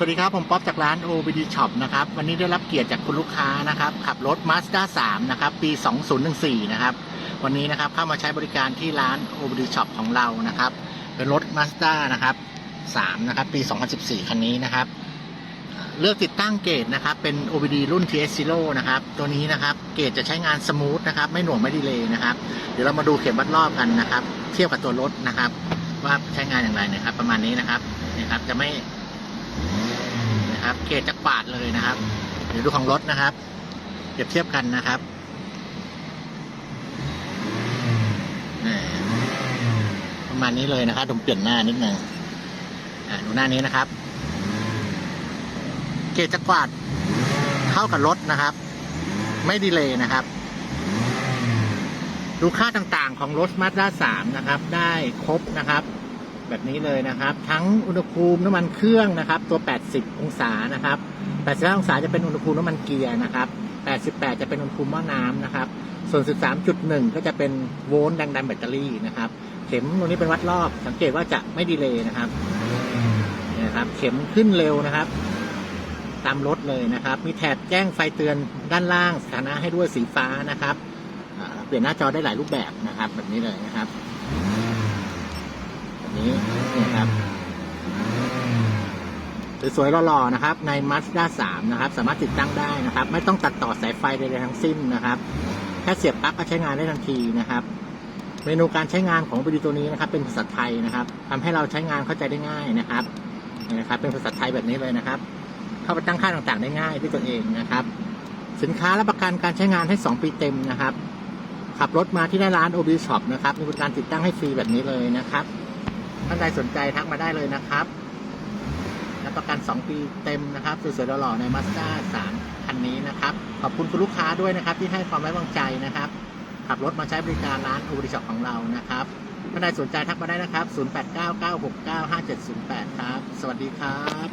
สวัสดีครับ ผมป๊อปจากร้าน OBD Shop นะครับ วันนี้ได้รับเกียรติจากคุณลูกค้านะครับ ขับรถ Mazda 3 นะครับ ปี 2014 นะครับ วันนี้นะครับเข้ามาใช้บริการที่ร้าน OBD Shop ของเรานะครับ เป็นรถ Mazda นะครับ 3 นะครับ ปี 2014 คันนี้นะครับ เลือกติดตั้งเกจนะครับ เป็น OBD รุ่น TS0 นะครับ ตัวนี้นะครับ เกจจะใช้งานสมูทนะครับ ไม่หน่วงไม่ดีเลยนะครับ เดี๋ยวเรามาดูเข็มวัดรอบกันนะครับ เทียบกับตัวรถนะครับ ว่าใช้งานอย่างไรนะครับ ประมาณนี้นะครับนี่ครับ จะไม่ นะครับ เกจจะกวาดเลยนะครับเดี๋ยวดูของรถนะครับเปรียบเทียบกันนะครับประมาณนี้เลยนะครับผมเปลี่ยนหน้านิดนึงอ่าดูหน้านี้นะครับ เกจจะกวาดเข้ากับรถนะครับ ไม่ดีเลยนะครับ ดูค่าต่างๆของรถมาสด้า3นะครับ ได้ครบนะครับ แบบนี้เลยนะครับ ทั้งอุณหภูมิน้ำมันเครื่องนะครับ ตัว 80 องศานะครับ85องศาจะเป็นอุณหภูมิน้ำมันเกียร์นะครับ88 จะเป็นอุณหภูมิหม้อน้ำนะครับ ส่วน 13.1 ก็จะเป็นโวลต์แรงดันแบตเตอรี่นะครับ เข็มตรงนี้เป็นวัดรอบ สังเกตว่าจะไม่ดีเลยนะครับนะครับ เข็มขึ้นเร็วนะครับ ตามรถเลยนะครับ มีแถบแจ้งไฟเตือนด้านล่างสถานะให้ด้วยสีฟ้านะครับ เปลี่ยนหน้าจอได้หลายรูปแบบนะครับ แบบนี้เลยนะครับ นี้นี่ยครับสวยๆหล่อๆนะครับ ใน Mazda 3 นะครับ สามารถติดตั้งได้นะครับ ไม่ต้องตัดต่อสายไฟใดๆทั้งสิ้นนะครับ แค่เสียบปลั๊กก็ใช้งานได้ทันทีนะครับ เมนูการใช้งานของวิดีโอตัวนี้นะครับ เป็นภาษาไทยนะครับทำให้เราใช้งานเข้าใจได้ง่ายนะครับนี่นะครับ เป็นภาษาไทยแบบนี้เลยนะครับ เข้าไปตั้งค่าต่างๆได้ง่ายด้วยตนเองนะครับ สินค้ารับประกันการใช้งานให้ 2 ปีเต็มนะครับ ขับรถมาที่หน้าร้าน OB Shop นะครับมีบริการติดตั้งให้ฟรีแบบนี้เลยนะครับ ท่านใดสนใจทักมาได้เลยนะครับรับประกัน 2 ปีเต็มนะครับสวยๆหล่อๆใน Mazda 3คันนี้นะครับ ขอบคุณคุณลูกค้าด้วยนะครับ ที่ให้ความไว้วางใจนะครับ ขับรถมาใช้บริการร้าน OB Shop ของเรานะครับท่านใดสนใจทักมาได้นะครับ 0899695708 ครับ สวัสดีครับ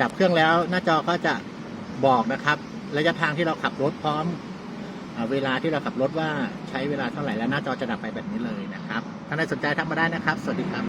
ดับเครื่องแล้วหน้าจอก็จะบอกนะครับ ระยะทางที่เราขับรถพร้อมเวลาที่เราขับรถว่าใช้เวลาเท่าไหร่แล้วหน้าจอจะดับไปแบบนี้เลยนะครับท่านใดสนใจทักมาได้นะครับ สวัสดีครับ